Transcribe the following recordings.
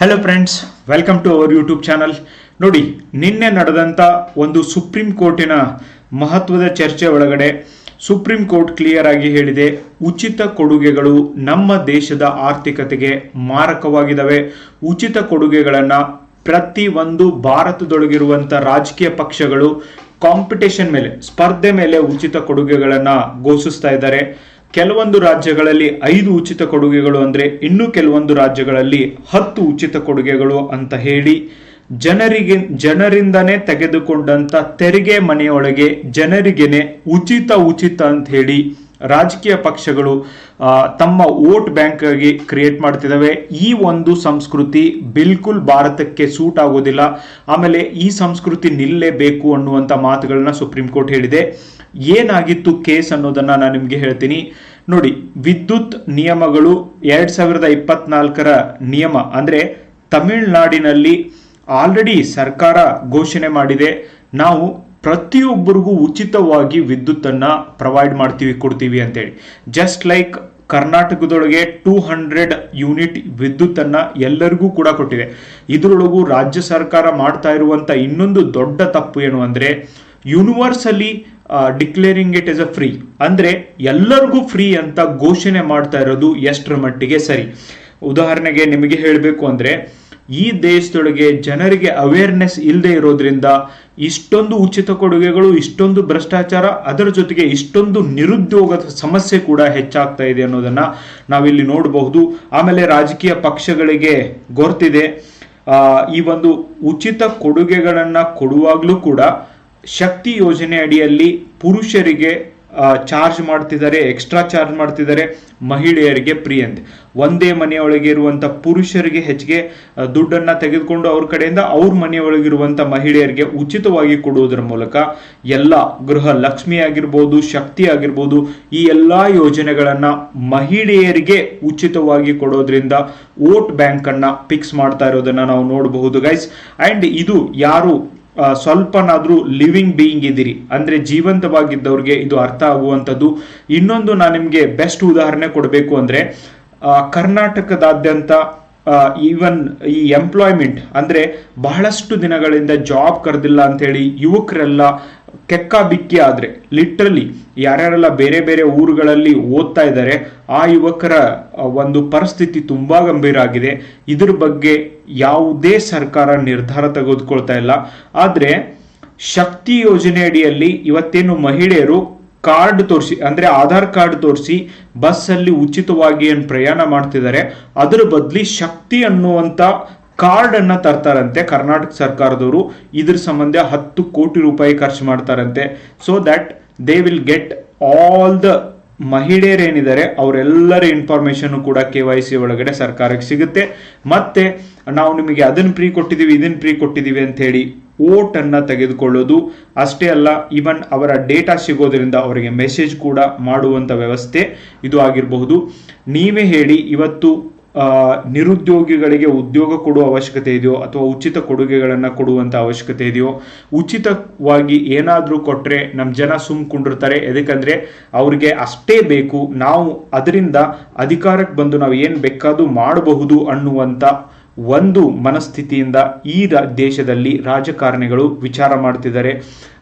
Hello friends welcome to our YouTube channel ನೋಡಿ, ನಿನ್ನೆ ನಡೆದಂಥ ಒಂದು ಸುಪ್ರೀಂ ಕೋರ್ಟಿನ ಮಹತ್ವದ ಚರ್ಚೆ ಒಳಗಡೆ ಸುಪ್ರೀಂ ಕೋರ್ಟ್ ಕ್ಲಿಯರ್ ಆಗಿ ಹೇಳಿದೆ, ಉಚಿತ ಕೊಡುಗೆಗಳು ನಮ್ಮ ದೇಶದ ಆರ್ಥಿಕತೆಗೆ ಮಾರಕವಾಗಿದ್ದಾವೆ ಉಚಿತ ಕೊಡುಗೆಗಳನ್ನು ಪ್ರತಿ ಒಂದು ಭಾರತದೊಳಗಿರುವಂಥ ರಾಜಕೀಯ ಪಕ್ಷಗಳು ಕಾಂಪಿಟೇಷನ್ ಮೇಲೆ, ಸ್ಪರ್ಧೆ ಮೇಲೆ ಉಚಿತ ಕೊಡುಗೆಗಳನ್ನು ಘೋಷಿಸ್ತಾ ಇದ್ದಾರೆ. ಕೆಲವೊಂದು ರಾಜ್ಯಗಳಲ್ಲಿ ಐದು ಉಚಿತ ಕೊಡುಗೆಗಳು ಅಂದರೆ ಇನ್ನು ಕೆಲವೊಂದು ರಾಜ್ಯಗಳಲ್ಲಿ ಹತ್ತು ಉಚಿತ ಕೊಡುಗೆಗಳು ಅಂತ ಹೇಳಿ ಜನರಿಗೆ, ಜನರಿಂದನೇ ತೆಗೆದುಕೊಂಡಂಥ ತೆರಿಗೆ ಮನೆಯೊಳಗೆ ಜನರಿಗೆನೆ ಉಚಿತ ಉಚಿತ ಅಂತ ಹೇಳಿ ರಾಜಕೀಯ ಪಕ್ಷಗಳು ತಮ್ಮ ವೋಟ್ ಬ್ಯಾಂಕ್ ಆಗಿ ಕ್ರಿಯೇಟ್ ಮಾಡ್ತಿದ್ದಾವೆ. ಈ ಒಂದು ಸಂಸ್ಕೃತಿ ಬಿಲ್ಕುಲ್ ಭಾರತಕ್ಕೆ ಸೂಟ್ ಆಗೋದಿಲ್ಲ. ಆಮೇಲೆ ಈ ಸಂಸ್ಕೃತಿ ನಿಲ್ಲೇಬೇಕು ಅನ್ನುವಂಥ ಮಾತುಗಳನ್ನ ಸುಪ್ರೀಂ ಕೋರ್ಟ್ ಹೇಳಿದೆ. ಏನಾಗಿತ್ತು ಕೇಸ್ ಅನ್ನೋದನ್ನ ನಾನು ನಿಮಗೆ ಹೇಳ್ತೀನಿ. ನೋಡಿ, ವಿದ್ಯುತ್ ನಿಯಮಗಳು ಎರಡ್ ಸಾವಿರದ ಇಪ್ಪತ್ನಾಲ್ಕರ ನಿಯಮ ಅಂದ್ರೆ ತಮಿಳುನಾಡಿನಲ್ಲಿ ಆಲ್ರೆಡಿ ಸರ್ಕಾರ ಘೋಷಣೆ ಮಾಡಿದೆ. ನಾವು ಪ್ರತಿಯೊಬ್ಬರಿಗೂ ಉಚಿತವಾಗಿ ವಿದ್ಯುತ್ತನ್ನು ಪ್ರೊವೈಡ್ ಮಾಡ್ತೀವಿ, ಕೊಡ್ತೀವಿ ಅಂತೇಳಿ. ಜಸ್ಟ್ ಲೈಕ್ ಕರ್ನಾಟಕದೊಳಗೆ ಟೂ ಹಂಡ್ರೆಡ್ ಯೂನಿಟ್ ವಿದ್ಯುತ್ತನ್ನು ಎಲ್ಲರಿಗೂ ಕೂಡ ಕೊಟ್ಟಿದೆ. ಇದರೊಳಗೂ ರಾಜ್ಯ ಸರ್ಕಾರ ಮಾಡ್ತಾ ಇರುವಂಥ ಇನ್ನೊಂದು ದೊಡ್ಡ ತಪ್ಪು ಏನು ಅಂದ್ರೆ universally declaring it is a free ಅಂದರೆ ಎಲ್ಲರಿಗೂ ಫ್ರೀ ಅಂತ ಘೋಷಣೆ ಮಾಡ್ತಾ ಇರೋದು ಎಷ್ಟರ ಮಟ್ಟಿಗೆ ಸರಿ. ಉದಾಹರಣೆಗೆ ನಿಮಗೆ ಹೇಳಬೇಕು ಅಂದರೆ, ಈ ದೇಶದೊಳಗೆ ಜನರಿಗೆ ಅವೇರ್ನೆಸ್ ಇಲ್ಲದೆ ಇರೋದ್ರಿಂದ ಇಷ್ಟೊಂದು ಉಚಿತ ಕೊಡುಗೆಗಳು, ಇಷ್ಟೊಂದು ಭ್ರಷ್ಟಾಚಾರ, ಅದರ ಜೊತೆಗೆ ಇಷ್ಟೊಂದು ನಿರುದ್ಯೋಗದ ಸಮಸ್ಯೆ ಕೂಡ ಹೆಚ್ಚಾಗ್ತಾ ಇದೆ ಅನ್ನೋದನ್ನ ನಾವಿಲ್ಲಿ ನೋಡಬಹುದು. ಆಮೇಲೆ ರಾಜಕೀಯ ಪಕ್ಷಗಳಿಗೆ ಗೊರ್ತಿದೆ. ಈ ಒಂದು ಉಚಿತ ಕೊಡುಗೆಗಳನ್ನು ಕೊಡುವಾಗಲೂ ಕೂಡ ಶಕ್ತಿ ಯೋಜನೆ ಅಡಿಯಲ್ಲಿ ಪುರುಷರಿಗೆ ಚಾರ್ಜ್ ಮಾಡ್ತಿದ್ದಾರೆ ಎಕ್ಸ್ಟ್ರಾ ಚಾರ್ಜ್ ಮಾಡ್ತಿದ್ದಾರೆ ಮಹಿಳೆಯರಿಗೆ ಫ್ರೀ ಅಂತ ಒಂದೇ ಮನೆಯೊಳಗೆ ಇರುವಂಥ ಪುರುಷರಿಗೆ ಹೆಚ್ಚಿಗೆ ದುಡ್ಡನ್ನು ತೆಗೆದುಕೊಂಡು ಅವ್ರ ಕಡೆಯಿಂದ ಅವ್ರ ಮನೆಯೊಳಗಿರುವಂಥ ಮಹಿಳೆಯರಿಗೆ ಉಚಿತವಾಗಿ ಕೊಡುವುದರ ಮೂಲಕ ಎಲ್ಲ ಗೃಹ ಲಕ್ಷ್ಮಿ ಆಗಿರ್ಬೋದು, ಶಕ್ತಿ ಆಗಿರ್ಬೋದು, ಈ ಎಲ್ಲ ಯೋಜನೆಗಳನ್ನು ಮಹಿಳೆಯರಿಗೆ ಉಚಿತವಾಗಿ ಕೊಡೋದ್ರಿಂದ ವೋಟ್ ಬ್ಯಾಂಕನ್ನು ಫಿಕ್ಸ್ ಮಾಡ್ತಾ ಇರೋದನ್ನು ನಾವು ನೋಡಬಹುದು ಗೈಸ್ ಆ್ಯಂಡ್ ಇದು ಯಾರು ಸ್ವಲ್ಪನಾದ್ರೂ ಲಿವಿಂಗ್ ಬೀಯಿಂಗ್ ಇದ್ದೀರಿ. ಅಂದ್ರೆ ಜೀವಂತವಾಗಿದ್ದವ್ರಿಗೆ ಇದು ಅರ್ಥ ಆಗುವಂಥದ್ದು. ಇನ್ನೊಂದು ನಾನು ನಿಮಗೆ ಬೆಸ್ಟ್ ಉದಾಹರಣೆ ಕೊಡಬೇಕು ಅಂದ್ರೆ ಕರ್ನಾಟಕದಾದ್ಯಂತ ಈವನ್ ಈ ಎಂಪ್ಲಾಯ್ಮೆಂಟ್ ಅಂದ್ರೆ ಬಹಳಷ್ಟು ದಿನಗಳಿಂದ ಜಾಬ್ ಕರೆದಿಲ್ಲ ಹೇಳಿ ಯುವಕರೆಲ್ಲ ಕೆಕ್ಕ ಬಿಕ್ಕಿ ಆದ್ರೆ ಲಿಟ್ರಲಿ ಯಾರ್ಯಾರೆಲ್ಲ ಬೇರೆ ಬೇರೆ ಊರುಗಳಲ್ಲಿ ಓದ್ತಾ ಇದ್ದಾರೆ, ಆ ಯುವಕರ ಒಂದು ಪರಿಸ್ಥಿತಿ ತುಂಬಾ ಗಂಭೀರ ಆಗಿದೆ. ಇದ್ರ ಬಗ್ಗೆ ಯಾವುದೇ ಸರ್ಕಾರ ನಿರ್ಧಾರ ತೆಗೆದುಕೊಳ್ತಾ ಇಲ್ಲ. ಆದ್ರೆ ಶಕ್ತಿ ಯೋಜನೆ ಅಡಿಯಲ್ಲಿ ಇವತ್ತೇನು ಮಹಿಳೆಯರು ಕಾರ್ಡ್ ತೋರಿಸಿ, ಅಂದ್ರೆ ಆಧಾರ್ ಕಾರ್ಡ್ ತೋರಿಸಿ ಬಸ್ ಅಲ್ಲಿ ಉಚಿತವಾಗಿ ಏನು ಪ್ರಯಾಣ ಮಾಡ್ತಿದ್ದಾರೆ, ಅದರ ಬದಲಿ ಶಕ್ತಿ ಅನ್ನುವಂತ ಕಾರ್ಡ್ ಅನ್ನ ತರ್ತಾರಂತೆ ಕರ್ನಾಟಕ ಸರ್ಕಾರದವರು. ಇದ್ರ ಸಂಬಂಧ ಹತ್ತು ಕೋಟಿ ರೂಪಾಯಿ ಖರ್ಚು ಮಾಡ್ತಾರಂತೆ. So that they will get all the ಮಹಿಳೆಯರೇನಿದ್ದಾರೆ ಅವರೆಲ್ಲರ ಇನ್ಫಾರ್ಮೇಶನ್ ಕೂಡ ಕೆ ವೈ ಸಿ ಒಳಗಡೆ ಸರ್ಕಾರಕ್ಕೆ ಸಿಗುತ್ತೆ. ಮತ್ತೆ ನಾವು ನಿಮಗೆ ಅದನ್ನ ಫ್ರೀ ಕೊಟ್ಟಿದ್ದೀವಿ, ಇದನ್ನ ಫ್ರೀ ಕೊಟ್ಟಿದ್ದೀವಿ ಅಂತ ಹೇಳಿ ಓಟ್ ಅನ್ನ ತೆಗೆದುಕೊಳ್ಳೋದು. ಅಷ್ಟೇ ಅಲ್ಲ ಈವನ್ ಅವರ ಡೇಟಾ ಸಿಗೋದ್ರಿಂದ ಅವರಿಗೆ ಮೆಸೇಜ್ ಕೂಡ ಮಾಡುವಂತ ವ್ಯವಸ್ಥೆ ಇದು ಆಗಿರಬಹುದು. ನೀವೇ ಹೇಳಿ, ಇವತ್ತು ನಿರುದ್ಯೋಗಿಗಳಿಗೆ ಉದ್ಯೋಗ ಕೊಡುವ ಅವಶ್ಯಕತೆ ಇದೆಯೋ ಅಥವಾ ಉಚಿತ ಕೊಡುಗೆಗಳನ್ನು ಕೊಡುವಂತ ಅವಶ್ಯಕತೆ ಇದೆಯೋ, ಉಚಿತವಾಗಿ ಏನಾದರೂ ಕೊಟ್ರೆ ನಮ್ಮ ಜನ ಸುಮ್ ಕುಂಡಿರ್ತಾರೆ. ಎದಕ್ಕಂದ್ರೆ ಅವ್ರಿಗೆ ಅಷ್ಟೇ ಬೇಕು, ನಾವು ಅದರಿಂದ ಅಧಿಕಾರಕ್ಕೆ ಬಂದು ನಾವು ಏನು ಬೇಕಾದರೂ ಮಾಡಬಹುದು ಅನ್ನುವಂತ ಒಂದು ಮನಸ್ಥಿತಿಯಿಂದ ಈ ದೇಶದಲ್ಲಿ ರಾಜಕಾರಣಿಗಳು ವಿಚಾರ ಮಾಡ್ತಿದ್ದಾರೆ.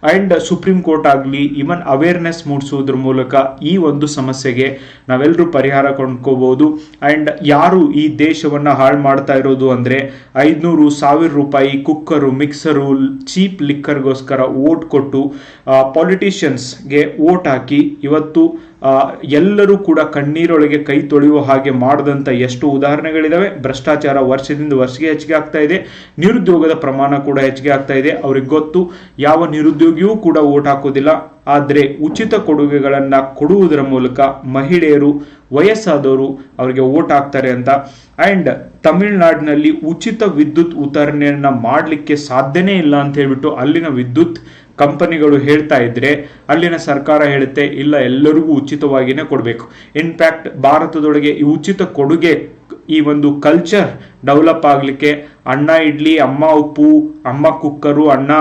ಅಂಡ್ ಸುಪ್ರೀಂ ಕೋರ್ಟ್ ಆಗಲಿ ಇವನ್ ಅವೇರ್ನೆಸ್ ಮೂಡಿಸೋದ್ರ ಮೂಲಕ ಈ ಒಂದು ಸಮಸ್ಯೆಗೆ ನಾವೆಲ್ಲರೂ ಪರಿಹಾರ ಕೊಂಡ್ಕೋಬಹುದು ಅಂಡ್ ಯಾರು ಈ ದೇಶವನ್ನ ಹಾಳು ಮಾಡ್ತಾ ಇರೋದು ಅಂದ್ರೆ ಐದ್ನೂರು ಸಾವಿರ ರೂಪಾಯಿ ಕುಕ್ಕರು, ಮಿಕ್ಸರು, ಚೀಪ್ ಲಿಕ್ಕರ್ಗೋಸ್ಕರ ವೋಟ್ ಕೊಟ್ಟು ಪಾಲಿಟಿಷಿಯನ್ಸ್ಗೆ ವೋಟ್ ಹಾಕಿ ಇವತ್ತು ಎಲ್ಲರೂ ಕೂಡ ಕಣ್ಣೀರೊಳಗೆ ಕೈ ತೊಳೆಯುವ ಹಾಗೆ ಮಾಡದಂತ ಎಷ್ಟು ಉದಾಹರಣೆಗಳಿದಾವೆ. ಭ್ರಷ್ಟಾಚಾರ ವರ್ಷದಿಂದ ವರ್ಷಕ್ಕೆ ಹೆಚ್ಚಿಗೆ ಆಗ್ತಾ ಇದೆ. ನಿರುದ್ಯೋಗದ ಪ್ರಮಾಣ ಕೂಡ ಹೆಚ್ಚಿಗೆ ಆಗ್ತಾ ಇದೆ. ಅವ್ರಿಗೆ ಗೊತ್ತು ಯಾವ ನಿರುದ್ಯೋಗಿಯೂ ಕೂಡ ವೋಟ್ ಹಾಕೋದಿಲ್ಲ ಆದರೆ ಉಚಿತ ಕೊಡುಗೆಗಳನ್ನ ಕೊಡುವುದರ ಮೂಲಕ ಮಹಿಳೆಯರು, ವಯಸ್ಸಾದವರು ಅವರಿಗೆ ವೋಟ್ ಹಾಕ್ತಾರೆ ಅಂತ. ಅಂಡ್ ತಮಿಳುನಾಡಿನಲ್ಲಿ ಉಚಿತ ವಿದ್ಯುತ್ ವಿತರಣೆಯನ್ನ ಮಾಡಲಿಕ್ಕೆ ಸಾಧ್ಯನೇ ಇಲ್ಲ ಅಂತ ಹೇಳ್ಬಿಟ್ಟು ಅಲ್ಲಿನ ವಿದ್ಯುತ್ ಕಂಪನಿಗಳು ಹೇಳ್ತಾ ಇದ್ರೆ ಅಲ್ಲಿನ ಸರ್ಕಾರ ಹೇಳುತ್ತೆ, ಇಲ್ಲ ಎಲ್ಲರಿಗೂ ಉಚಿತವಾಗಿನೇ ಕೊಡಬೇಕು. ಇನ್ಫ್ಯಾಕ್ಟ್ ಭಾರತದೊಳಗೆ ಈ ಉಚಿತ ಕೊಡುಗೆ ಈ ಒಂದು ಕಲ್ಚರ್ ಡೆವಲಪ್ ಆಗಲಿಕ್ಕೆ ಅಣ್ಣ ಇಡ್ಲಿ, ಅಮ್ಮ ಉಪ್ಪು, ಅಮ್ಮ ಕುಕ್ಕರು ಅಣ್ಣ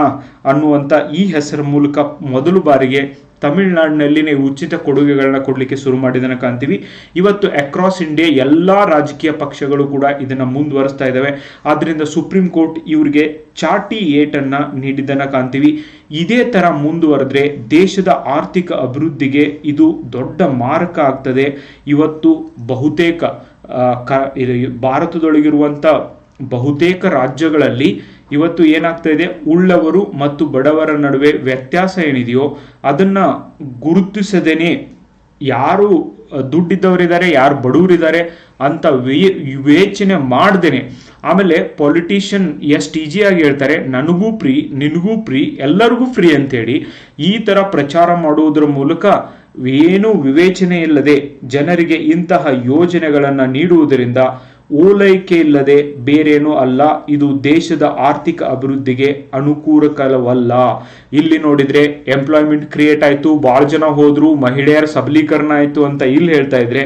ಅನ್ನುವಂಥ ಈ ಹೆಸರ ಮೂಲಕ ಮೊದಲು ಬಾರಿಗೆ ತಮಿಳುನಾಡಿನಲ್ಲಿನೇ ಉಚಿತ ಕೊಡುಗೆಗಳನ್ನ ಕೊಡಲಿಕ್ಕೆ ಶುರು ಮಾಡಿದನ್ನ ಕಾಣ್ತೀವಿ ಇವತ್ತು ಅಕ್ರಾಸ್ ಇಂಡಿಯಾ ಎಲ್ಲಾ ರಾಜಕೀಯ ಪಕ್ಷಗಳು ಕೂಡ ಇದನ್ನ ಮುಂದುವರಿಸ್ತಾ ಇದ್ದಾವೆ ಆದ್ರಿಂದ ಸುಪ್ರೀಂ ಕೋರ್ಟ್ ಇವರಿಗೆ ಚಾಟಿ ಏಟನ್ನ ನೀಡಿದ್ದನ್ನ ಕಾಣ್ತೀವಿ ಇದೇ ತರ ಮುಂದುವರೆದ್ರೆ ದೇಶದ ಆರ್ಥಿಕ ಅಭಿವೃದ್ಧಿಗೆ ಇದು ದೊಡ್ಡ ಮಾರಕ ಆಗ್ತದೆ. ಇವತ್ತು ಬಹುತೇಕ ಕ- ಇದು ಭಾರತದೊಳಗಿರುವಂಥ ಬಹುತೇಕ ರಾಜ್ಯಗಳಲ್ಲಿ ಇವತ್ತು ಏನಾಗ್ತಾ ಇದೆ? ಉಳ್ಳವರು ಮತ್ತು ಬಡವರ ನಡುವೆ ವ್ಯತ್ಯಾಸ ಏನಿದೆಯೋ ಅದನ್ನ ಗುರುತಿಸದೇನೆ ಯಾರು ದುಡ್ಡಿದ್ದವರಿದ್ದಾರೆ, ಯಾರು ಬಡವರಿದ್ದಾರೆ ಅಂತ ವೇ, ವಿವೇಚನೆ ಮಾಡ್ದೇನೆ. ಆಮೇಲೆ ಪೊಲಿಟಿಷಿಯನ್ ಎಷ್ಟು ಈಜಿಯಾಗಿ ಹೇಳ್ತಾರೆ, ನನಗೂ ಫ್ರೀ, ನಿನಗೂ ಫ್ರೀ, ಎಲ್ಲರಿಗೂ ಫ್ರೀ ಅಂತೇಳಿ ಈ ತರ ಪ್ರಚಾರ ಮಾಡುವುದರ ಮೂಲಕ ಏನು ವಿವೇಚನೆ ಇಲ್ಲದೆ ಜನರಿಗೆ ಇಂತಹ ಯೋಜನೆಗಳನ್ನು ನೀಡುವುದರಿಂದ ಓಲೈಕೆ ಇಲ್ಲದೆ ಬೇರೇನೂ ಅಲ್ಲ, ಇದು ದೇಶದ ಆರ್ಥಿಕ ಅಭಿವೃದ್ಧಿಗೆ ಅನುಕೂಲಕರವಲ್ಲ ಇಲ್ಲಿ ನೋಡಿದ್ರೆ ಎಂಪ್ಲಾಯ್ಮೆಂಟ್ ಕ್ರಿಯೇಟ್ ಆಯ್ತು ಬಹಳ ಜನ ಹೋದ್ರು, ಮಹಿಳೆಯರ ಸಬಲೀಕರಣ ಆಯ್ತು ಅಂತ ಇಲ್ಲಿ ಹೇಳ್ತಾ ಇದ್ರೆ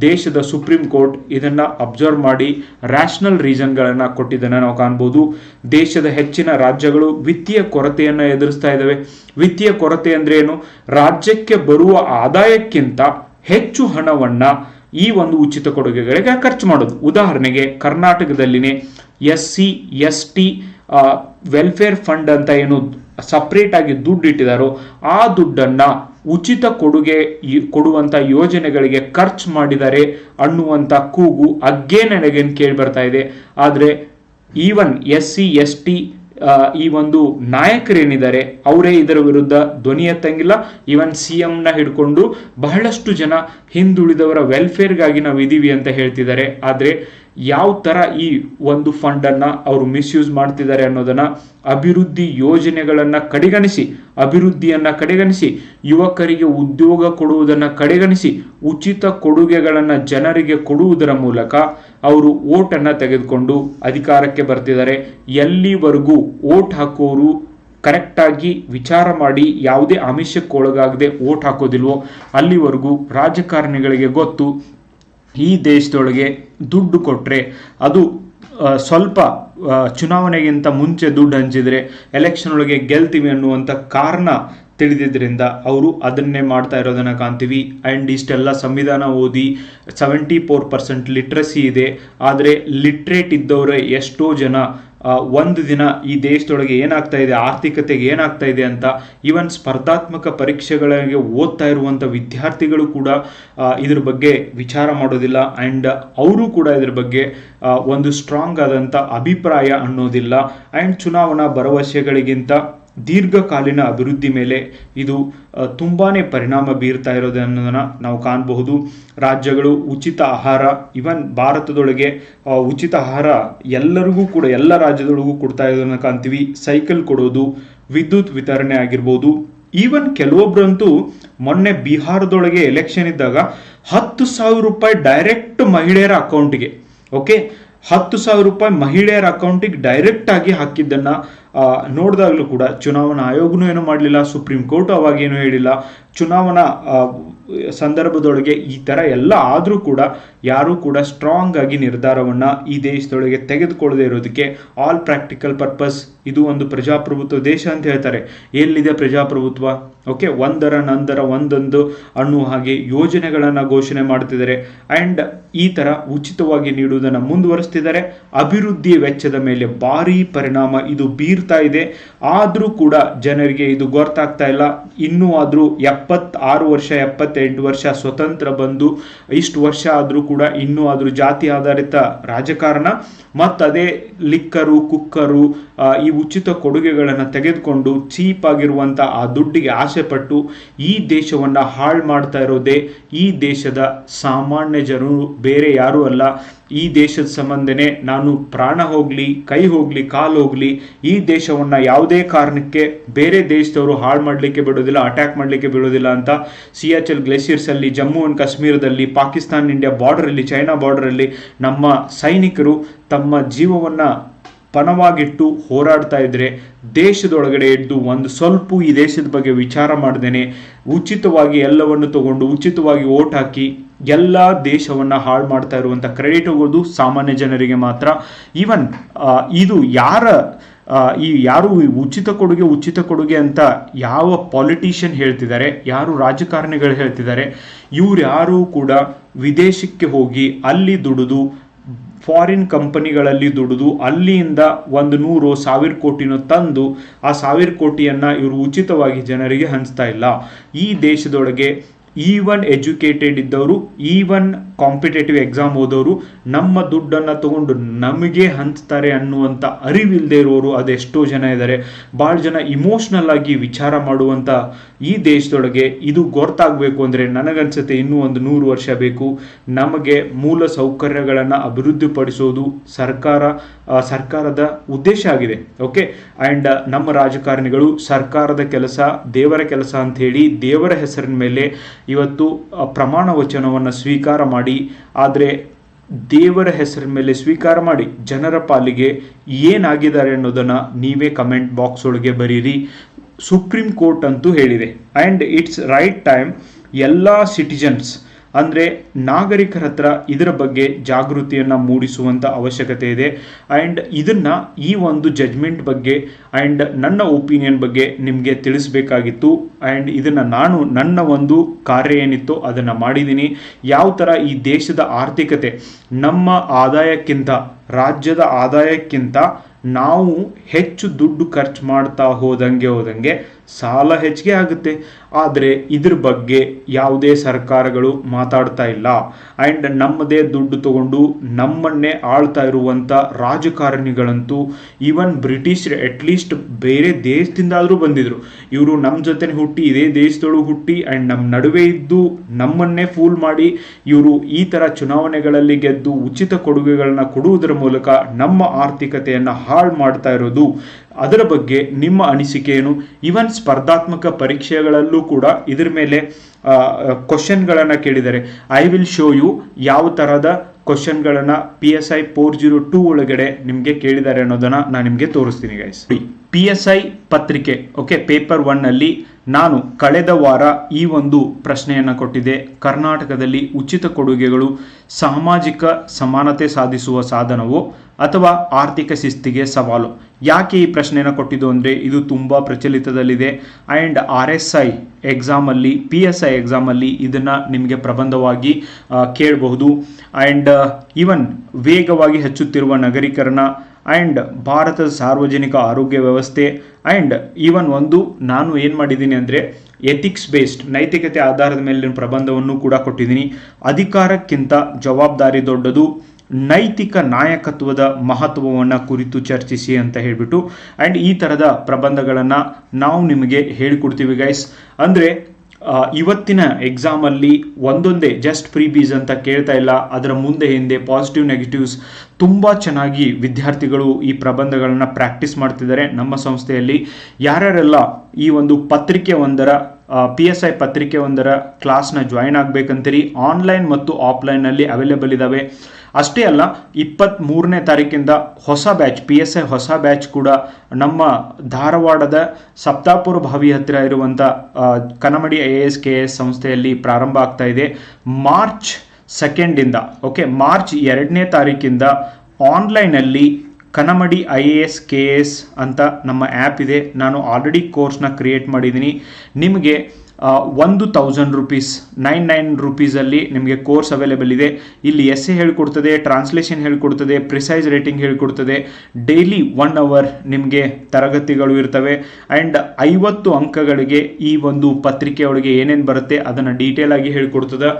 ದೇಶದ ಸುಪ್ರೀಂ ಕೋರ್ಟ್ ಇದನ್ನ ಅಬ್ಸರ್ವ್ ಮಾಡಿ ರ್ಯಾಷನಲ್ ರೀಸನ್ಗಳನ್ನು ಕೊಟ್ಟಿದ್ದನ್ನು ನಾವು ಕಾಣ್ಬೋದು. ದೇಶದ ಹೆಚ್ಚಿನ ರಾಜ್ಯಗಳು ವಿತ್ತೀಯ ಕೊರತೆಯನ್ನು ಎದುರಿಸ್ತಾ ಇದ್ದಾವೆ ವಿತ್ತೀಯ ಕೊರತೆ ಅಂದ್ರೆ ಏನು? ರಾಜ್ಯಕ್ಕೆ ಬರುವ ಆದಾಯಕ್ಕಿಂತ ಹೆಚ್ಚು ಹಣವನ್ನು ಈ ಒಂದು ಉಚಿತ ಕೊಡುಗೆಗಳಿಗೆ ಖರ್ಚು ಮಾಡೋದು. ಉದಾಹರಣೆಗೆ ಕರ್ನಾಟಕದಲ್ಲಿನೇ S C, S T welfare fund ಅಂತ ಏನು ಸಪ್ರೇಟ್ ಆಗಿ ದುಡ್ಡು ಇಟ್ಟಿದಾರೋ ಆ ದುಡ್ಡನ್ನ ಉಚಿತ ಕೊಡುಗೆ ಕೊಡುವಂಥ ಯೋಜನೆಗಳಿಗೆ ಖರ್ಚು ಮಾಡಿದ್ದಾರೆ ಅನ್ನುವಂತ ಕೂಗು ಅಗ್ಗೇ ನನಗೇನು ಕೇಳಿ ಬರ್ತಾ ಇದೆ. ಆದರೆ even S C S T ಈ ಒಂದು ನಾಯಕರೇನಿದ್ದಾರೆ, ಅವರೇ ಇದರ ವಿರುದ್ಧ ಧ್ವನಿ ಎತ್ತಂಗಿಲ್ಲ. ಈವನ್ ಸಿ ಎಂನ ಹಿಡ್ಕೊಂಡು ಬಹಳಷ್ಟು ಜನ ಹಿಂದುಳಿದವರ ವೆಲ್ಫೇರ್ಗಾಗಿ ನಾವು ಇದ್ದೀವಿ ಅಂತ ಹೇಳ್ತಿದ್ದಾರೆ. ಆದರೆ ಯಾವ ಥರ ಈ ಒಂದು ಫಂಡನ್ನು ಅವರು ಮಿಸ್ಯೂಸ್ ಮಾಡ್ತಿದ್ದಾರೆ ಅನ್ನೋದನ್ನ ಅಭಿವೃದ್ಧಿ ಯೋಜನೆಗಳನ್ನ ಕಡೆಗಣಿಸಿ, ಅಭಿವೃದ್ಧಿಯನ್ನು ಕಡೆಗಣಿಸಿ, ಯುವಕರಿಗೆ ಉದ್ಯೋಗ ಕೊಡುವುದನ್ನ ಕಡೆಗಣಿಸಿ, ಉಚಿತ ಕೊಡುಗೆಗಳನ್ನು ಜನರಿಗೆ ಕೊಡುವುದರ ಮೂಲಕ ಅವರು ಓಟನ್ನು ತೆಗೆದುಕೊಂಡು ಅಧಿಕಾರಕ್ಕೆ ಬರ್ತಿದ್ದಾರೆ. ಎಲ್ಲಿವರೆಗೂ ಓಟ್ ಹಾಕೋರು ಕರೆಕ್ಟಾಗಿ ವಿಚಾರ ಮಾಡಿ ಯಾವುದೇ ಆಮಿಷಕ್ಕೊಳಗಾಗದೆ ಓಟ್ ಹಾಕೋದಿಲ್ವೋ ಅಲ್ಲಿವರೆಗೂ ರಾಜಕಾರಣಿಗಳಿಗೆ ಗೊತ್ತು ಈ ದೇಶದೊಳಗೆ ದುಡ್ಡು ಕೊಟ್ಟರೆ ಅದು ಸ್ವಲ್ಪ ಚುನಾವಣೆಗಿಂತ ಮುಂಚೆ ದುಡ್ಡು ಹಂಚಿದರೆ ಎಲೆಕ್ಷನ್ ಒಳಗೆ ಗೆಲ್ತೀವಿ ಅನ್ನುವಂಥ ಕಾರಣ ತಿಳಿದಿದ್ರಿಂದ ಅವರು ಅದನ್ನೇ ಮಾಡ್ತಾ ಇರೋದನ್ನು ಕಾಣ್ತೀವಿ. ಆ್ಯಂಡ್ ಇಷ್ಟೆಲ್ಲ ಸಂವಿಧಾನ ಓದಿ ಸೆವೆಂಟಿ ಫೋರ್ ಪರ್ಸೆಂಟ್ ಲಿಟ್ರಸಿ ಇದೆ. ಆದರೆ ಲಿಟ್ರೇಟ್ ಇದ್ದವರೇ ಎಷ್ಟೋ ಜನ ಒಂದು ದಿನ ಈ ದೇಶದೊಳಗೆ ಏನಾಗ್ತಾ ಇದೆ, ಆರ್ಥಿಕತೆಗೆ ಏನಾಗ್ತಾ ಇದೆ ಅಂತ ಈವನ್ ಸ್ಪರ್ಧಾತ್ಮಕ ಪರೀಕ್ಷೆಗಳಿಗೆ ಓದ್ತಾ ಇರುವಂಥ ವಿದ್ಯಾರ್ಥಿಗಳು ಕೂಡ ಇದ್ರ ಬಗ್ಗೆ ವಿಚಾರ ಮಾಡೋದಿಲ್ಲ. ಆ್ಯಂಡ್ ಅವರು ಕೂಡ ಇದ್ರ ಬಗ್ಗೆ ಒಂದು ಸ್ಟ್ರಾಂಗ್ ಆದಂಥ ಅಭಿಪ್ರಾಯ ಅನ್ನೋದಿಲ್ಲ. ಆ್ಯಂಡ್ ಚುನಾವಣಾ ಭರವಸೆಗಳಿಗಿಂತ ದೀರ್ಘಕಾಲೀನ ಅಭಿವೃದ್ಧಿ ಮೇಲೆ ಇದು ತುಂಬಾ ಪರಿಣಾಮ ಬೀರ್ತಾ ಇರೋದನ್ನೋದನ್ನ ನಾವು ಕಾಣಬಹುದು. ರಾಜ್ಯಗಳು ಉಚಿತ ಆಹಾರ ಇವನ್ ಭಾರತದೊಳಗೆ ಉಚಿತ ಆಹಾರ ಎಲ್ಲರಿಗೂ ಕೂಡ, ಎಲ್ಲ ರಾಜ್ಯದೊಳಗೂ ಕೊಡ್ತಾ ಇರೋದನ್ನ ಕಾಣ್ತೀವಿ. ಸೈಕಲ್ ಕೊಡೋದು, ವಿದ್ಯುತ್ ವಿತರಣೆ ಆಗಿರ್ಬೋದು. ಈವನ್ ಕೆಲವೊಬ್ರಂತೂ ಮೊನ್ನೆ ಬಿಹಾರದೊಳಗೆ ಎಲೆಕ್ಷನ್ ಇದ್ದಾಗ ಹತ್ತು ಸಾವಿರ ರೂಪಾಯಿ ಡೈರೆಕ್ಟ್ ಮಹಿಳೆಯರ ಅಕೌಂಟ್ಗೆ ಓಕೆ ಹತ್ತು ಸಾವಿರ ರೂಪಾಯಿ ಮಹಿಳೆಯರ ಅಕೌಂಟಿಗೆ ಡೈರೆಕ್ಟ್ ಆಗಿ ಹಾಕಿದ್ದನ್ನ ನೋಡಿದಾಗಲೂ ಕೂಡ ಚುನಾವಣಾ ಆಯೋಗನೂ ಏನು ಮಾಡಲಿಲ್ಲ, ಸುಪ್ರೀಂ ಕೋರ್ಟ್ ಅವಾಗ ಏನು ಹೇಳಿಲ್ಲ. ಚುನಾವಣಾ ಸಂದರ್ಭದೊಳಗೆ ಈ ಥರ ಎಲ್ಲ ಆದರೂ ಕೂಡ ಯಾರೂ ಕೂಡ ಸ್ಟ್ರಾಂಗ್ ಆಗಿ ನಿರ್ಧಾರವನ್ನು ಈ ದೇಶದೊಳಗೆ ತೆಗೆದುಕೊಳ್ಳದೆ ಇರೋದಕ್ಕೆ ಆಲ್ ಪ್ರಾಕ್ಟಿಕಲ್ ಪರ್ಪಸ್ ಇದು ಒಂದು ಪ್ರಜಾಪ್ರಭುತ್ವ ದೇಶ ಅಂತ ಹೇಳ್ತಾರೆ. ಎಲ್ಲಿದೆ ಪ್ರಜಾಪ್ರಭುತ್ವ? ಓಕೆ ಒಂದರ ನಂತರ ಒಂದೊಂದು ಅನ್ನುವ ಹಾಗೆ ಯೋಜನೆಗಳನ್ನು ಘೋಷಣೆ ಮಾಡ್ತಿದ್ದಾರೆ. ಆ್ಯಂಡ್ ಈ ಥರ ಉಚಿತವಾಗಿ ನೀಡುವುದನ್ನು ಮುಂದುವರಿಸ್ತಿದ್ದಾರೆ. ಅಭಿವೃದ್ಧಿ ವೆಚ್ಚದ ಮೇಲೆ ಭಾರೀ ಪರಿಣಾಮ ಇದು ಬೀರ್ತಾ ಇದೆ. ಆದರೂ ಕೂಡ ಜನರಿಗೆ ಇದು ಗೊತ್ತಾಗ್ತಾ ಇಲ್ಲ. ಇನ್ನೂ ಆದರೂ ಎಪ್ಪತ್ತಾರು ವರ್ಷ, ಎಪ್ಪತ್ತೆಂಟು ವರ್ಷ ಸ್ವತಂತ್ರ ಬಂದು ಇಷ್ಟು ವರ್ಷ ಆದರೂ ಕೂಡ ಇನ್ನೂ ಆದರೂ ಜಾತಿ ಆಧಾರಿತ ರಾಜಕಾರಣ. ಮತ್ತು ಅದೇ ಲಿಕ್ಕರು, ಕುಕ್ಕರು ಈ ಉಚಿತ ಕೊಡುಗೆಗಳನ್ನು ತೆಗೆದುಕೊಂಡು ಚೀಪ್ ಆಗಿರುವಂಥ ಆ ದುಡ್ಡಿಗೆ ಆಸೆಪಟ್ಟು ಈ ದೇಶವನ್ನು ಹಾಳು ಮಾಡ್ತಾ ಇರೋದೇ ಈ ದೇಶದ ಸಾಮಾನ್ಯ ಜನರು ಬೇರೆ ಯಾರೂ ಅಲ್ಲ. ಈ ದೇಶದ ಸಂಬಂಧನೆ, ನಾನು ಪ್ರಾಣ ಹೋಗಲಿ, ಕೈ ಹೋಗಲಿ, ಕಾಲು ಹೋಗಲಿ, ಈ ದೇಶವನ್ನ ಯಾವುದೇ ಕಾರಣಕ್ಕೆ ಬೇರೆ ದೇಶದವರು ಹಾಳು ಮಾಡಲಿಕ್ಕೆ ಬಿಡೋದಿಲ್ಲ ಅಟ್ಯಾಕ್ ಮಾಡಲಿಕ್ಕೆ ಬಿಡೋದಿಲ್ಲ ಅಂತ ಸಿಯಾಚಲ್ ಗ್ಲೇಷಿಯರ್ಸ್ ಅಲ್ಲಿ, ಜಮ್ಮು ಆ್ಯಂಡ್ ಕಾಶ್ಮೀರದಲ್ಲಿ, ಪಾಕಿಸ್ತಾನ್ ಇಂಡಿಯಾ ಬಾರ್ಡರ್ ಅಲ್ಲಿ ಚೈನಾ ಬಾರ್ಡರ್ ಅಲ್ಲಿ ನಮ್ಮ ಸೈನಿಕರು ತಮ್ಮ ಜೀವವನ್ನ ಪಣವಾಗಿಟ್ಟು ಹೋರಾಡ್ತಾ ಇದ್ದರೆ ದೇಶದೊಳಗಡೆ ಇದ್ದು ಒಂದು ಸ್ವಲ್ಪ ಈ ದೇಶದ ಬಗ್ಗೆ ವಿಚಾರ ಮಾಡ್ದೇನೆ, ಉಚಿತವಾಗಿ ಎಲ್ಲವನ್ನು ತಗೊಂಡು, ಉಚಿತವಾಗಿ ಓಟ್ ಹಾಕಿ ಎಲ್ಲ ದೇಶವನ್ನ ಹಾಳು ಮಾಡ್ತಾ ಇರುವಂತ ಕ್ರೆಡಿಟ್ ಹೋಗೋದು ಸಾಮಾನ್ಯ ಜನರಿಗೆ ಮಾತ್ರ. ಈವನ್ ಇದು ಯಾರ ಈ ಯಾರು ಉಚಿತ ಕೊಡುಗೆ ಉಚಿತ ಕೊಡುಗೆ ಅಂತ ಯಾವ ಪಾಲಿಟಿಷಿಯನ್ ಹೇಳ್ತಿದ್ದಾರೆ, ಯಾರು ರಾಜಕಾರಣಿಗಳು ಹೇಳ್ತಿದ್ದಾರೆ, ಇವ್ರು ಯಾರು ಕೂಡ ವಿದೇಶಕ್ಕೆ ಹೋಗಿ ಅಲ್ಲಿ ದುಡಿದು ಫಾರಿನ್ ಕಂಪನಿಗಳಲ್ಲಿ ದುಡಿದು ಅಲ್ಲಿಯಿಂದ ಒಂದು ನೂರು, ಸಾವಿರ ಕೋಟಿನ ತಂದು ಆ ಸಾವಿರ ಕೋಟಿಯನ್ನ ಇವರು ಉಚಿತವಾಗಿ ಜನರಿಗೆ ಹಂಚ್ತಾ ಇಲ್ಲ. ಈ ದೇಶದೊಳಗೆ ಈವನ್ ಎಜುಕೇಟೆಡ್ ಇದ್ದವರು ಈವನ್ ಕಾಂಪಿಟೇಟಿವ್ ಎಕ್ಸಾಮ್ ಓದೋರು, ನಮ್ಮ ದುಡ್ಡನ್ನು ತಗೊಂಡು ನಮಗೆ ಹಂಚ್ತಾರೆ ಅನ್ನುವಂಥ ಅರಿವಿಲ್ಲದೆ ಇರೋರು ಅದೆಷ್ಟೋ ಜನ ಇದ್ದಾರೆ ಭಾಳ ಜನ ಇಮೋಷ್ನಲ್ ಆಗಿ ವಿಚಾರ ಮಾಡುವಂಥ ಈ ದೇಶದೊಳಗೆ ಇದು ಗೊತ್ತಾಗಬೇಕು ಅಂದರೆ ನನಗನ್ಸುತ್ತೆ ಇನ್ನೂ ಒಂದು ನೂರು ವರ್ಷ ಬೇಕು. ನಮಗೆ ಮೂಲ ಸೌಕರ್ಯಗಳನ್ನು ಅಭಿವೃದ್ಧಿಪಡಿಸೋದು ಸರ್ಕಾರ ಸರ್ಕಾರದ ಉದ್ದೇಶ ಆಗಿದೆ. ಓಕೆ? ಆ್ಯಂಡ್ ನಮ್ಮ ರಾಜಕಾರಣಿಗಳು ಸರ್ಕಾರದ ಕೆಲಸ, ದೇವರ ಕೆಲಸ ಅಂತ ಹೇಳಿ ದೇವರ ಹೆಸರಿನ ಮೇಲೆ ಇವತ್ತು ಪ್ರಮಾಣ ವಚನವನ್ನು ಸ್ವೀಕಾರ ಮಾಡಿ, ಆದರೆ ದೇವರ ಹೆಸರಿನ ಮೇಲೆ ಸ್ವೀಕಾರ ಮಾಡಿ, ಜನರ ಪಾಲಿಗೆ ಏನಾಗಿದ್ದಾರೆ ಅನ್ನೋದನ್ನು ನೀವೇ ಕಮೆಂಟ್ ಬಾಕ್ಸ್ ಒಳಗೆ ಬರೀರಿ. ಸುಪ್ರೀಂ ಕೋರ್ಟ್ ಅಂತೂ ಹೇಳಿದೆ ಆ್ಯಂಡ್ ಇಟ್ಸ್ ರೈಟ್ ಟೈಮ್, ಎಲ್ಲ ಸಿಟಿಜನ್ಸ್ ಅಂದರೆ ನಾಗರಿಕರ ಹತ್ರ ಇದರ ಬಗ್ಗೆ ಜಾಗೃತಿಯನ್ನು ಮೂಡಿಸುವಂಥ ಅವಶ್ಯಕತೆ ಇದೆ. ಆ್ಯಂಡ್ ಇದನ್ನು ಈ ಒಂದು ಜಜ್ಮೆಂಟ್ ಬಗ್ಗೆ ಆ್ಯಂಡ್ ನನ್ನ ಒಪಿನಿಯನ್ ಬಗ್ಗೆ ನಿಮಗೆ ತಿಳಿಸಬೇಕಾಗಿತ್ತು. ಆ್ಯಂಡ್ ಇದನ್ನು ನಾನು ನನ್ನ ಒಂದು ಕಾರ್ಯ ಏನಿತ್ತು ಅದನ್ನು ಮಾಡಿದ್ದೀನಿ. ಯಾವ ಥರ ಈ ದೇಶದ ಆರ್ಥಿಕತೆ, ನಮ್ಮ ಆದಾಯಕ್ಕಿಂತ, ರಾಜ್ಯದ ಆದಾಯಕ್ಕಿಂತ ನಾವು ಹೆಚ್ಚು ದುಡ್ಡು ಖರ್ಚು ಮಾಡ್ತಾ ಹೋದಂಗೆ ಹೋದಂಗೆ ಸಾಲ ಹೆಚ್ಚಿಗೆ ಆಗುತ್ತೆ. ಆದರೆ ಇದ್ರ ಬಗ್ಗೆ ಯಾವುದೇ ಸರ್ಕಾರಗಳು ಮಾತಾಡ್ತಾ ಇಲ್ಲ. ಆ್ಯಂಡ್ ನಮ್ಮದೇ ದುಡ್ಡು ತಗೊಂಡು ನಮ್ಮನ್ನೇ ಆಳ್ತಾ ಇರುವಂಥ ರಾಜಕಾರಣಿಗಳಂತೂ ಈವನ್ ಬ್ರಿಟಿಷ್ ಅಟ್ಲೀಸ್ಟ್ ಬೇರೆ ದೇಶದಿಂದಾದರೂ ಬಂದಿದ್ರು. ಇವರು ನಮ್ಮ ಜೊತೆ ಹುಟ್ಟಿ, ಇದೇ ದೇಶದೊಳಗೆ ಹುಟ್ಟಿ ಆ್ಯಂಡ್ ನಮ್ಮ ನಡುವೆ ಇದ್ದು ನಮ್ಮನ್ನೇ ಫೂಲ್ ಮಾಡಿ ಇವರು ಈ ಥರ ಚುನಾವಣೆಗಳಲ್ಲಿ ಗೆದ್ದು ಉಚಿತ ಕೊಡುಗೆಗಳನ್ನ ಕೊಡುವುದರ ಮೂಲಕ ನಮ್ಮ ಆರ್ಥಿಕತೆಯನ್ನು ಹಾಳು ಮಾಡ್ತಾ ಇರೋದು ಅದರ ಬಗ್ಗೆ ನಿಮ್ಮ ಅನಿಸಿಕೆ ಏನು? ಇವನ್ ಸ್ಪರ್ಧಾತ್ಮಕ ಪರೀಕ್ಷೆಗಳಲ್ಲೂ ಕೂಡ ಇದರ ಮೇಲೆ ಕ್ವಶನ್ಗಳನ್ನು ಕೇಳಿದ್ದಾರೆ ಐ ವಿಲ್ ಶೋ ಯು ಯಾವ ಥರದ ಕ್ವಶನ್ಗಳನ್ನು P S I four zero two ಒಳಗಡೆ ನಿಮಗೆ ಕೇಳಿದ್ದಾರೆ ಅನ್ನೋದನ್ನ ನಾನು ನಿಮಗೆ ತೋರಿಸ್ತೀನಿ ಗೈಸ್ ಪಿ ಎಸ್ ಐ ಪತ್ರಿಕೆ ಓಕೆ ಪೇಪರ್ ಒನ್ನಲ್ಲಿ ನಾನು ಕಳೆದ ವಾರ ಈ ಒಂದು ಪ್ರಶ್ನೆಯನ್ನು ಕೊಟ್ಟಿದ್ದೆ. ಕರ್ನಾಟಕದಲ್ಲಿ ಉಚಿತ ಕೊಡುಗೆಗಳು, ಸಾಮಾಜಿಕ ಸಮಾನತೆ ಸಾಧಿಸುವ ಸಾಧನವೋ ಅಥವಾ ಆರ್ಥಿಕ ಶಿಸ್ತಿಗೆ ಸವಾಲು? ಯಾಕೆ ಈ ಪ್ರಶ್ನೆಯನ್ನು ಕೊಟ್ಟಿದ್ದು ಅಂದರೆ ಇದು ತುಂಬ ಪ್ರಚಲಿತದಲ್ಲಿದೆ. ಆ್ಯಂಡ್ ಆರ್ ಎಸ್ ಐ ಎಕ್ಸಾಮಲ್ಲಿ ಪಿ ಎಸ್ ಐ ಎಕ್ಸಾಮಲ್ಲಿ ಇದನ್ನು ನಿಮಗೆ ಪ್ರಬಂಧವಾಗಿ ಕೇಳಬಹುದು. ಆ್ಯಂಡ್ ಈವನ್ ವೇಗವಾಗಿ ಹೆಚ್ಚುತ್ತಿರುವ ನಗರೀಕರಣ ಆ್ಯಂಡ್ ಭಾರತದ ಸಾರ್ವಜನಿಕ ಆರೋಗ್ಯ ವ್ಯವಸ್ಥೆ ಆ್ಯಂಡ್ ಈವನ್ ಒಂದು ನಾನು ಏನು ಮಾಡಿದ್ದೀನಿ ಅಂದರೆ ಎಥಿಕ್ಸ್ ಬೇಸ್ಡ್ ನೈತಿಕತೆ ಆಧಾರದ ಮೇಲಿನ ಪ್ರಬಂಧವನ್ನು ಕೂಡ ಕೊಟ್ಟಿದ್ದೀನಿ. ಅಧಿಕಾರಕ್ಕಿಂತ ಜವಾಬ್ದಾರಿ ದೊಡ್ಡದು ನೈತಿಕ ನಾಯಕತ್ವದ ಮಹತ್ವವನ್ನು ಕುರಿತು ಚರ್ಚಿಸಿ ಅಂತ ಹೇಳಿಬಿಟ್ಟು ಆ್ಯಂಡ್ ಈ ಥರದ ಪ್ರಬಂಧಗಳನ್ನು ನಾವು ನಿಮಗೆ ಹೇಳಿಕೊಡ್ತೀವಿ ಗೈಸ್ ಅಂದರೆ ಇವತ್ತಿನ ಎಕ್ಸಾಮಲ್ಲಿ ಒಂದೊಂದೇ ಜಸ್ಟ್ ಫ್ರೀ ಬೀಸ್ ಅಂತ ಕೇಳ್ತಾ ಇಲ್ಲ. ಅದರ ಮುಂದೆ ಹಿಂದೆ ಪಾಸಿಟಿವ್ ನೆಗೆಟಿವ್ಸ್ ತುಂಬ ಚೆನ್ನಾಗಿ ವಿದ್ಯಾರ್ಥಿಗಳು ಈ ಪ್ರಬಂಧಗಳನ್ನು ಪ್ರಾಕ್ಟೀಸ್ ಮಾಡ್ತಿದ್ದಾರೆ. ನಮ್ಮ ಸಂಸ್ಥೆಯಲ್ಲಿ ಯಾರ್ಯಾರೆಲ್ಲ ಈ ಒಂದು ಪತ್ರಿಕೆ ಒಂದರ ಪಿ ಎಸ್ ಐ ಪತ್ರಿಕೆ ಒಂದರ ಕ್ಲಾಸ್ನ ಜಾಯಿನ್ ಆಗಬೇಕಂತೀರಿ. ಆನ್ಲೈನ್ ಮತ್ತು ಆಫ್ಲೈನಲ್ಲಿ ಅವೈಲೇಬಲ್ ಇದ್ದಾವೆ ಅಷ್ಟೇ ಅಲ್ಲ ಇಪ್ಪತ್ತ್ ಮೂರನೇ ತಾರೀಕಿಂದ ಹೊಸ ಬ್ಯಾಚ್ ಪಿ ಎಸ್ ಐ ಹೊಸ ಬ್ಯಾಚ್ ಕೂಡ ನಮ್ಮ ಧಾರವಾಡದ ಸಪ್ತಾಪುರ ಭಾವಿ ಹತ್ತಿರ ಇರುವಂಥ Kanamadi I A S K S ಸಂಸ್ಥೆಯಲ್ಲಿ ಪ್ರಾರಂಭ ಆಗ್ತಾ ಇದೆ. ಮಾರ್ಚ್ ಸೆಕೆಂಡಿಂದ ಓಕೆ ಮಾರ್ಚ್ ಎರಡನೇ ತಾರೀಕಿಂದ ಆನ್ಲೈನಲ್ಲಿ Kanamadi I A S, K S ಅಂತ ನಮ್ಮ ಆ್ಯಪ್ ಇದೆ. ನಾನು ಆಲ್ರೆಡಿ ಕೋರ್ಸ್ನ ಕ್ರಿಯೇಟ್ ಮಾಡಿದ್ದೀನಿ. ನಿಮಗೆ ಒಂದು ತೌಸಂಡ್ ರುಪೀಸ್ ನೈನ್ ನೈನ್ ರುಪೀಸಲ್ಲಿ ನಿಮಗೆ ಕೋರ್ಸ್ ಅವೈಲೇಬಲ್ ಇದೆ. ಇಲ್ಲಿ ಎಸ್ ಎ ಹೇಳ್ಕೊಡ್ತದೆ ಟ್ರಾನ್ಸ್ಲೇಷನ್ ಹೇಳ್ಕೊಡ್ತದೆ ಪ್ರಿಸೈಸ್ ರೇಟಿಂಗ್ ಹೇಳ್ಕೊಡ್ತದೆ. ಡೈಲಿ ಒನ್ ಅವರ್ ನಿಮಗೆ ತರಗತಿಗಳು ಇರ್ತವೆ. ಆ್ಯಂಡ್ ಐವತ್ತು ಅಂಕಗಳಿಗೆ ಈ ಒಂದು ಪತ್ರಿಕೆಯೊಳಗೆ ಏನೇನು ಬರುತ್ತೆ ಅದನ್ನು ಡೀಟೇಲ್ ಆಗಿ ಹೇಳ್ಕೊಡ್ತದೆ.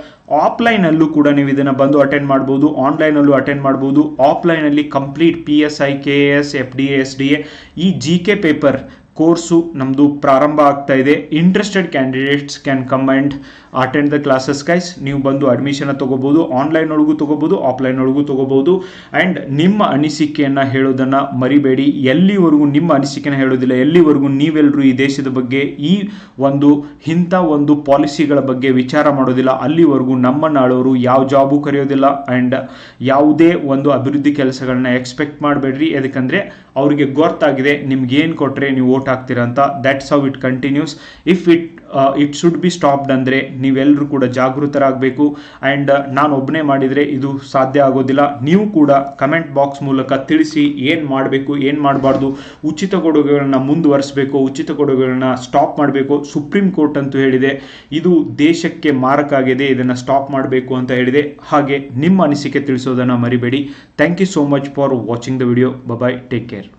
ಆಫ್ಲೈನಲ್ಲೂ ಕೂಡ ನೀವು ಇದನ್ನು ಬಂದು ಅಟೆಂಡ್ ಮಾಡ್ಬೋದು. ಆನ್ಲೈನಲ್ಲೂ ಅಟೆಂಡ್ ಮಾಡ್ಬೋದು. ಆಫ್ಲೈನಲ್ಲಿ complete P S I K S F D S D A ಈ ಜಿ ಕೆ ಪೇಪರ್ ಕೋರ್ಸು ನಮ್ಮದು ಪ್ರಾರಂಭ ಆಗ್ತಾ ಇದೆ. Interested candidates can come and attend the classes guys ನೀವು ಬಂದು ಅಡ್ಮಿಷನ್ ತೊಗೋಬೋದು ಆನ್ಲೈನ್ ಒಳಗೂ ತೊಗೋಬೋದು ಆಫ್ಲೈನ್ ಒಳಗೂ ತೊಗೋಬೋದು. ಆ್ಯಂಡ್ ನಿಮ್ಮ ಅನಿಸಿಕೆಯನ್ನು ಹೇಳೋದನ್ನು ಮರಿಬೇಡಿ. ಎಲ್ಲಿವರೆಗೂ ನಿಮ್ಮ ಅನಿಸಿಕೆನ ಹೇಳೋದಿಲ್ಲ, ಎಲ್ಲಿವರೆಗೂ ನೀವೆಲ್ಲರೂ ಈ ದೇಶದ ಬಗ್ಗೆ, ಈ ಒಂದು ಇಂಥ ಒಂದು ಪಾಲಿಸಿಗಳ ಬಗ್ಗೆ ವಿಚಾರ ಮಾಡೋದಿಲ್ಲ. ಅಲ್ಲಿವರೆಗೂ ನಮ್ಮ ನಾಳವರು ಯಾವ ಜಾಬು ಕರೆಯೋದಿಲ್ಲ. ಆ್ಯಂಡ್ ಯಾವುದೇ ಒಂದು ಅಭಿವೃದ್ಧಿ ಕೆಲಸಗಳನ್ನ ಎಕ್ಸ್ಪೆಕ್ಟ್ ಮಾಡಬೇಡ್ರಿ. ಯಾಕಂದರೆ ಅವರಿಗೆ ಗೊತ್ತಾಗಿದೆ ನಿಮ್ಗೆ ಏನು ಕೊಟ್ಟರೆ ನೀವು ಓಟ್ ಆಗ್ತೀರ ಅಂತ that's how it continues if it it should be stopped ಅಂದರೆ ನೀವೆಲ್ಲರೂ ಕೂಡ ಜಾಗೃತರಾಗಬೇಕು. ಆ್ಯಂಡ್ ನಾನು ಒಬ್ಬನೇ ಮಾಡಿದರೆ ಇದು ಸಾಧ್ಯ ಆಗೋದಿಲ್ಲ. ನೀವು ಕೂಡ ಕಮೆಂಟ್ ಬಾಕ್ಸ್ ಮೂಲಕ ತಿಳಿಸಿ ಏನು ಮಾಡಬೇಕು, ಏನು ಮಾಡಬಾರ್ದು, ಉಚಿತ ಕೊಡುಗೆಗಳನ್ನ ಮುಂದುವರಿಸಬೇಕು, ಉಚಿತ ಕೊಡುಗೆಗಳನ್ನ ಸ್ಟಾಪ್ ಮಾಡಬೇಕು. ಸುಪ್ರೀಂ ಕೋರ್ಟ್ ಅಂತೂ ಹೇಳಿದೆ, ಇದು ದೇಶಕ್ಕೆ ಮಾರಕ ಆಗಿದೆ, ಇದನ್ನು ಸ್ಟಾಪ್ ಮಾಡಬೇಕು ಅಂತ ಹೇಳಿದೆ. ಹಾಗೆ ನಿಮ್ಮ ಅನಿಸಿಕೆ ತಿಳಿಸೋದನ್ನು ಮರಿಬೇಡಿ. Thank you so much for watching the video bye bye take care